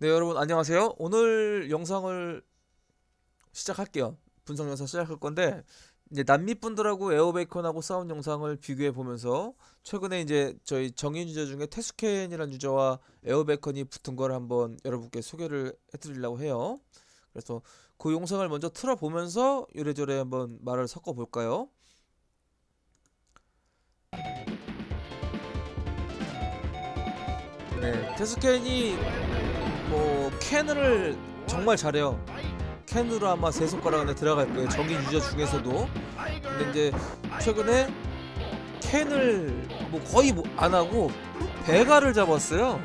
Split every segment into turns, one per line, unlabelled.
네 여러분 안녕하세요. 오늘 영상을 시작할게요. 분석 영상 시작할 건데 이제 남미 분들하고 에어베이컨하고 싸운 영상을 비교해 보면서 최근에 이제 저희 정인 유저 중에 테스켄이라는 유저와 에어베이컨이 붙은 걸 한번 여러분께 소개를 해드리려고 해요. 그래서 그 영상을 먼저 틀어 보면서 이래저래 한번 말을 섞어 볼까요? 네, 테스켄이 뭐 캔을 정말 잘해요. 캔으로 아마 세 손가락 안에 들어갈 거예요. 정인 유저 중에서도. 근데 이제 최근에 캔을 뭐 거의 뭐안 하고 베가를 잡았어요.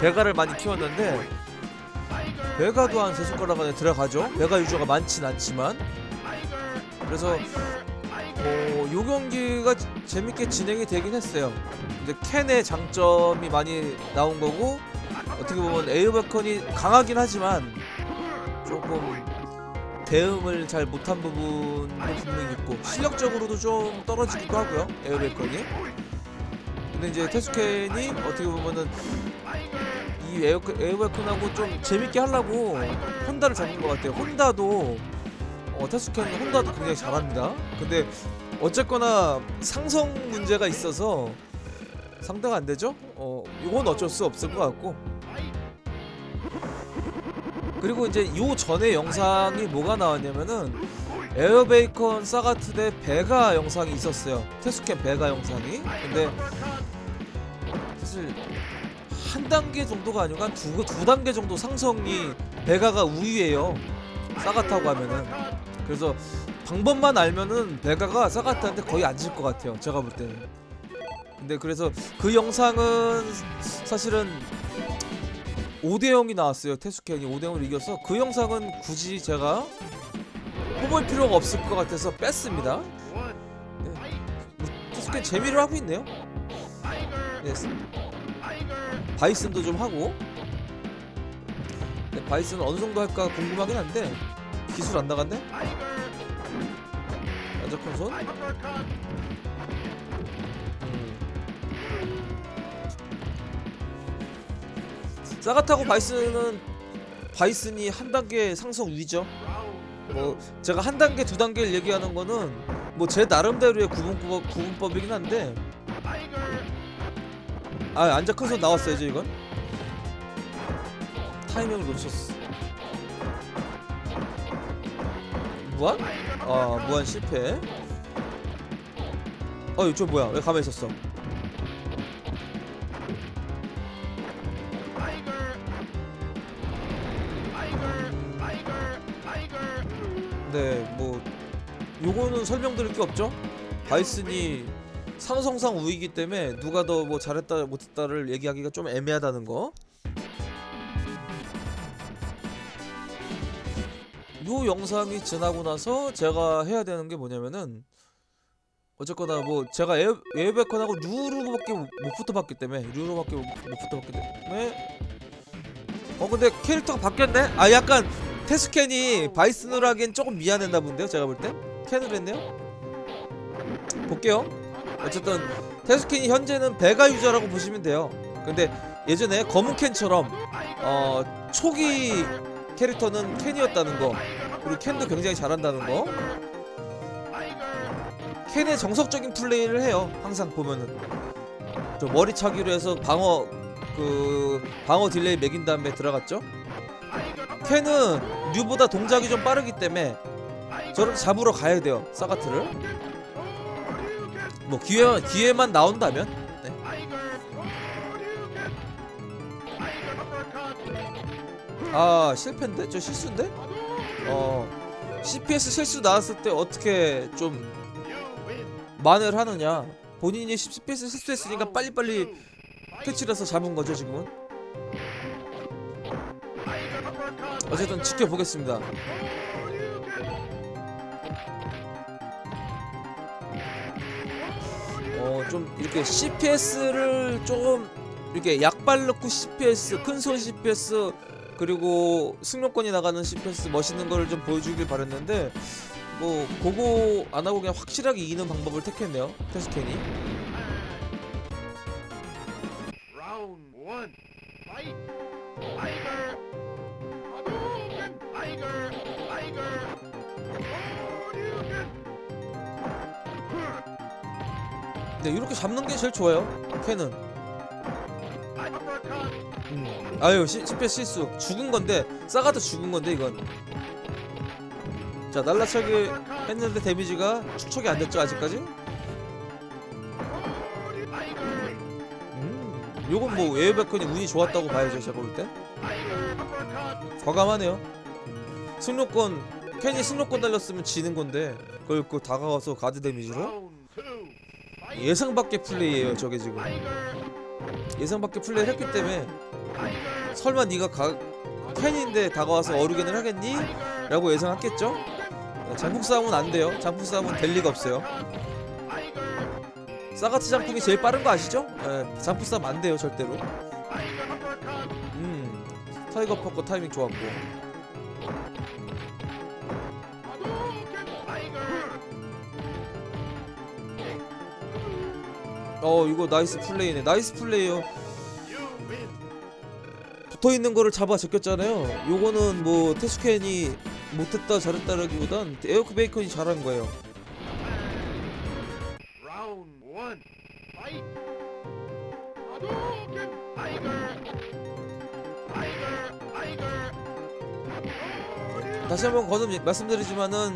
베가를 많이 키웠는데 베가도 한 세 손가락 안에 들어가죠. 베가 유저가 많진 않지만 그래서 뭐요 경기가 재밌게 진행이 되긴 했어요. 이제 캔의 장점이 많이 나온 거고 어떻게 보면 에어베컨이 강하긴 하지만 조금 대응을 잘 못한 부분도 분명히 있고 실력적으로도 좀 떨어지기도 하고요 에어베컨이. 근데 이제 테스켄이 어떻게 보면은 이 에어, 에어베컨하고 좀 재밌게 하려고 혼다를 잡는 것 같아요. 혼다도 어, 테스켄이 혼다도 굉장히 잘합니다. 근데 어쨌거나 상성 문제가 있어서 상대가 안 되죠? 어, 이건 어쩔 수 없을 것 같고. 그리고 이제 요 전에 영상이 뭐가 나왔냐면은 에어베이컨 사가트 대 베가 영상이 있었어요. 테스캠 베가 영상이. 근데 사실 한 단계 정도가 아니고 한 두 두 단계 정도 상성이 베가가 우위에요. 사가타고 하면은. 그래서 방법만 알면은 베가가 사가타한테 거의 안 질 것 같아요. 제가 볼 때는. 근데 그래서 그 영상은 사실은 5대 0이 나왔어요. 테스켄이 5대 0으로 이겨서 그 영상은 굳이 제가 뽑을 필요가 없을 것 같아서 뺐습니다. 네. 테스켄 재미를 하고 있네요. 네. 바이슨도 좀 하고 네, 바이슨 어느 정도 할까 궁금하긴 한데 기술 안 나갔네? 안적한 손? 사가타고 바이슨은 바이슨이 한 단계 상성 위죠. 뭐 제가 한 단계 두 단계를 얘기하는 거는 뭐 제 나름대로의 구분법 구분법이긴 한데 아 안자 큰손 나왔어야죠 이건 타이밍을 놓쳤어. 무한? 아 무한 실패. 어이 저 뭐야 왜 가만히 있었어? 네, 뭐 요거는 설명드릴 게 없죠. 바이슨이 상성상 우위이기 때문에 누가 더 뭐 잘했다 못했다를 얘기하기가 좀 애매하다는 거. 요 영상이 지나고 나서 제가 해야 되는 게 뭐냐면은 어쨌거나 뭐 제가 에어, 에어베컨하고 루루밖에 못 붙어봤기 때문에 루루밖에 못 붙어봤기 때문에 어 근데 캐릭터가 바뀌었네? 아 약간 테스켄이 바이슨으로 하기엔 조금 미안했나 본데요 제가 볼때? 캔으로 했네요? 볼게요. 어쨌든 테스켄이 현재는 베가 유저라고 보시면 돼요. 근데 예전에 검은 캔처럼 어 초기 캐릭터는 캔이었다는 거 그리고 캔도 굉장히 잘한다는 거. 캔의 정석적인 플레이를 해요 항상 보면은. 저 머리 차기로 해서 방어 그 방어 딜레이 매긴 다음에 들어갔죠 캔은 류보다 동작이 좀 빠르기 때문에 저를 잡으러 가야 돼요 사가트를. 뭐 기회 기회만 나온다면? 네. 아 실패인데? 저 실수인데? 어 CPS 실수 나왔을 때 어떻게 좀 만회를 하느냐? 본인이 CPS 실수했으니까 빨리빨리 해서 잡은 거죠 지금은 어쨌든 지켜보겠습니다. 어, 좀 이렇게 CPS를 조금 이렇게 약발 넣고 CPS, 큰손 CPS 그리고 승용권이 나가는 CPS 멋있는 거를 좀 보여주길 바랬는데 뭐 그거 안 하고 그냥 확실하게 이기는 방법을 택했네요.
Round one. Fight. Tiger.
네 이렇게 잡는 게 제일 좋아요 캔은. 음. 아유 시, CPS 실수. 죽은 건데 싸가도 죽은 건데 이건. 자 날라차기 했는데 데미지가 축척이 안 됐죠 아직까지? 음 요건 뭐 웨이베컨이 운이 좋았다고 봐야죠 제가 볼 때. 과감하네요. 승로권 캔이 승로권 달렸으면 지는 건데 그걸 그 다가와서 가드 데미지로 예상 밖의 플레이예요 저게 지금 예상 밖의 플레이를 했기 때문에 설마 네가 가, 캔인데 다가와서 어루겐을 하겠니? 라고 예상했겠죠? 네, 장풍 싸움은 안 돼요 장풍 싸움은 될 리가 없어요 사가트 장풍이 제일 빠른 거 아시죠? 네, 장풍 싸움 안 돼요 절대로 음 타이거 퍼커 타이밍 좋았고 어 이거 나이스 플레이네. 나이스 플레이요. 붙어있는 거를 잡아 제꼈잖아요. 요거는 뭐 테스켄이 못했다 잘했다라기보단 에어크 베이컨이 잘한 거예요! 다시 한번 거듭 말씀드리지만은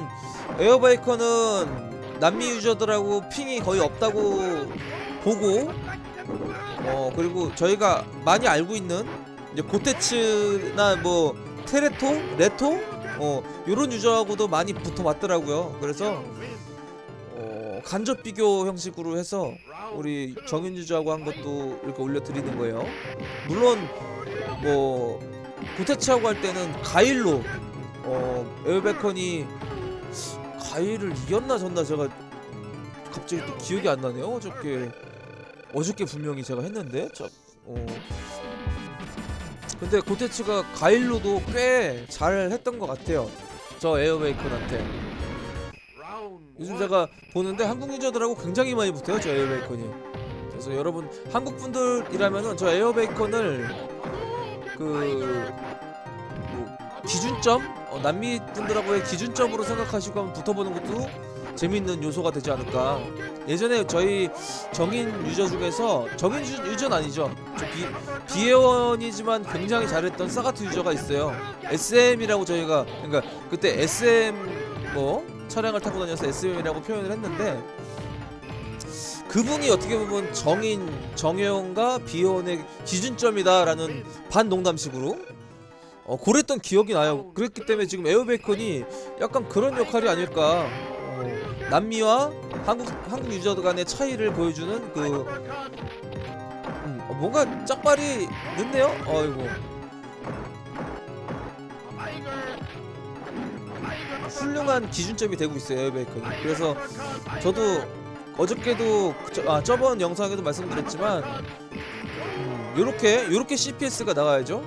에어바이커는 남미 유저들하고 핑이 거의 없다고 보고 어 그리고 저희가 많이 알고 있는 이제 고테츠나 뭐 테레토, 레토 어 요런 유저하고도 많이 붙어봤더라고요. 그래서 어 간접 비교 형식으로 해서 우리 정윤 유저하고 한 것도 이렇게 올려드리는 거예요. 물론 뭐 고테츠하고 할 때는 가일로 어 에어베컨이 가일을 이겼나 졌나 제가 갑자기 또 기억이 안 나네요. 어저께 어저께 분명히 제가 했는데 저 어. 근데 고테츠가 가일로도 꽤 잘 했던 것 같아요. 저 에어베이컨한테 요즘 제가 보는데 한국 유저들하고 굉장히 많이 붙어요. 저 에어베이컨이. 그래서 여러분 한국 분들이라면은 저 에어베이컨을 그 뭐, 기준점 어, 남미 분들하고의 기준점으로 생각하시고 한번 붙어보는 것도 재밌는 요소가 되지 않을까. 예전에 저희 정인 유저 중에서 정인 유- 유저는 아니죠. 저 비, 비회원이지만 굉장히 잘했던 사가트 유저가 있어요. SM이라고 저희가 그러니까 그때 SM 뭐 차량을 타고 다녀서 SM이라고 표현을 했는데 그분이 어떻게 보면 정인 정혜원과 비회원의 기준점이다라는 반농담식으로 어, 고랬던 기억이 나요. 그랬기 때문에 지금 에어베이컨이 약간 그런 역할이 아닐까. 어, 남미와 한국 한국 유저 간의 차이를 보여주는 그 음, 어, 뭔가 짝발이 늦네요. 어이고 훌륭한 기준점이 되고 있어요 에어베이컨이. 그래서 저도 어저께도 그 저, 아 저번 영상에도 말씀드렸지만 음, 요렇게 요렇게 CPS가 나와야죠.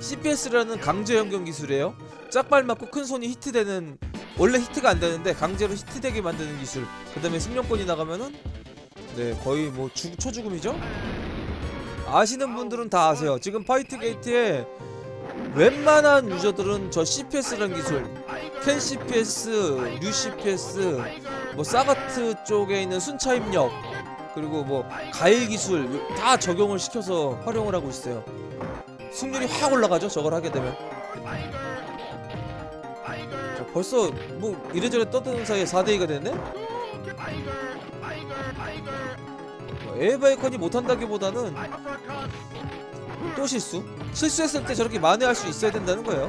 CPS라는 강제 연결 기술이에요. 짝발 맞고 큰 손이 히트되는 원래 히트가 안 되는데 강제로 히트되게 만드는 기술. 그 다음에 승용권이 나가면은 네 거의 뭐 주, 초죽음이죠. 아시는 분들은 다 아세요. 지금 파이트 게이트에 웬만한 유저들은 저 CPS라는 기술, 캔 CPS, 뉴 CPS, 뭐 사가트 쪽에 있는 순차 입력 그리고 뭐 가일 기술 다 적용을 시켜서 활용을 하고 있어요. 승률이 확 올라가죠. 저걸 하게 되면. 자, 벌써 뭐 이래저래 떠드는 사이에 4대2가 됐네? 뭐 에어바이컨이 못한다기보다는 또 실수? 실수했을 때 저렇게 만회할 수 있어야 된다는 거예요.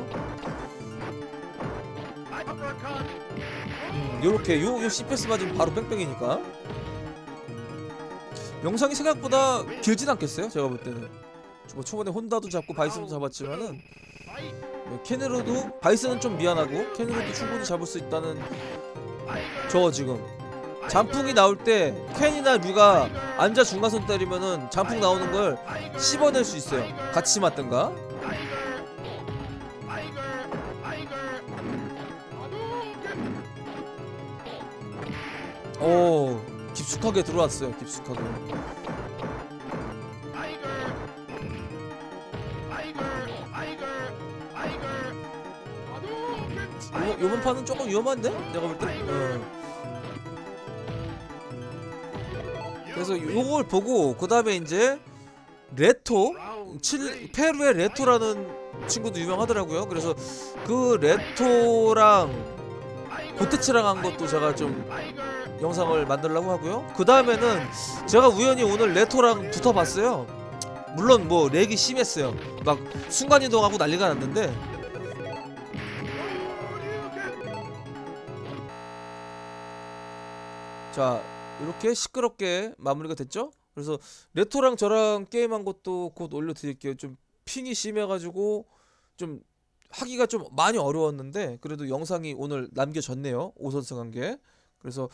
음, 요렇게 요, 요 CPS 맞으면 바로 뺑뺑이니까. 영상이 생각보다 길진 않겠어요? 제가 볼 때는. 뭐 초반에 혼다도 잡고 바이슨도 잡았지만은 네, 캐네로도 바이슨은 좀 미안하고 캐네로도 충분히 잡을 수 있다는 저 지금. 잔풍이 나올 때 캔이나 류가 앉아 중간선 때리면은 잔풍 나오는 걸 씹어낼 수 있어요. 같이 맞든가? 오 깊숙하게 들어왔어요 깊숙하게 요번, 판은 조금 위험한데? 내가 볼 때? 어. 그래서 요걸 보고 그 다음에 이제 레토 칠. 페루의 레토라는 친구도 유명하더라고요. 그래서 그 레토랑 고테츠랑 한 것도 제가 좀. 영상을 만들려고 하고요. 그 다음에는 제가 우연히 오늘 레토랑 붙어봤어요. 물론 뭐 렉이 심했어요. 막 순간 이동하고 난리가 났는데 자 이렇게 시끄럽게 마무리가 됐죠. 그래서 레토랑 저랑 게임한 것도 곧 올려드릴게요. 좀 핑이 심해가지고 좀 하기가 좀 많이 어려웠는데 그래도 영상이 오늘 남겨졌네요. 5선승 한 게. 그래서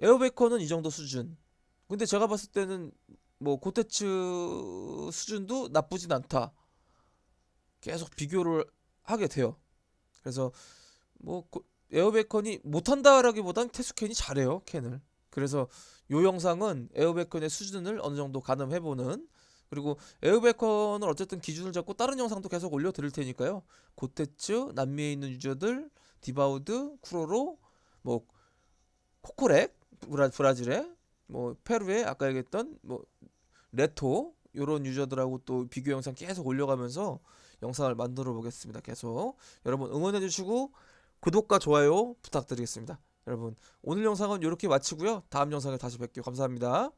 에어베이커는 이 정도 수준. 근데 제가 봤을 때는 뭐 고테츠 수준도 나쁘진 않다. 계속 비교를 하게 돼요. 그래서 뭐 고- 에어베이컨이 못한다라기보단 테스캔이 잘해요 캔을. 그래서 요 영상은 에어베이컨의 수준을 어느 정도 가늠해보는 그리고 에어베이컨을 어쨌든 기준을 잡고 다른 영상도 계속 올려드릴 테니까요. 고테츠, 남미에 있는 유저들, 디바우드, 쿠로로, 뭐 코코렉, 브라, 브라질에, 뭐 페루에 아까 얘기했던 뭐 레토 요런 유저들하고 또 비교 영상 계속 올려가면서 영상을 만들어 보겠습니다. 계속 여러분 응원해 주시고 구독과 좋아요 부탁드리겠습니다. 여러분 오늘 영상은 이렇게 마치고요. 다음 영상에 다시 뵐게요. 감사합니다.